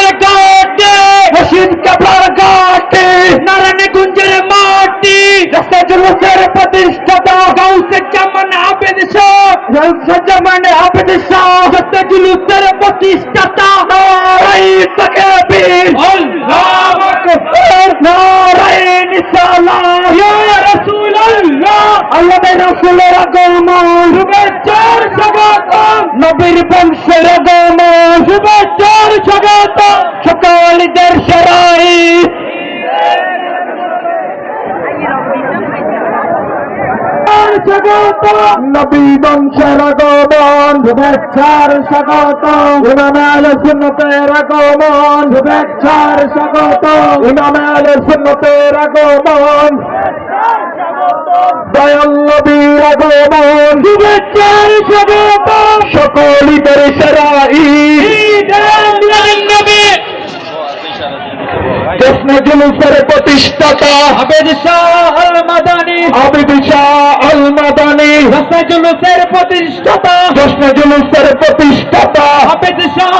Cobbler ঘাটে। মসজিদ cobbler ঘাটে। নারায়ণগঞ্জের মাটি। রাস্তা জুলুসের প্রতিষ্ঠাতা গাউসে জামান আবেদ শাহ। গাউসে জামান আবেদ শাহ। রাস্তা জুলুসের প্রতিষ্ঠাতা নারায়ণ তাকবীর আল্লাহু আকবার। নারায়ণ সালাম। ইয়া রাসূলুল্লাহ। আল্লাহ রাসূলের আগমন। শুভেচ্ছার স্বাগত নবীর বংশের আগমন। শুভেচ্ছার স্বাগত স্বাগত নবী বংশের আগমন। শুভেচ্ছার স্বাগত ইমাম আলে সুন্নতের আগমন। শুভেচ্ছার স্বাগত ইমাম আলে সুন্নতের আগমন। দয়াল নবীর আগমন। শুভেচ্ছার সকল জশ্ন জুলুসের প্রতিষ্ঠাতা। আবেদ শাহ আল মাদানি আবেদ শাহ আল মাদানি জশ্ন জুলুসের প্রতিষ্ঠাতা। জশ্ন জুলুসের প্রতিষ্ঠাতা। হাফেজ শাহ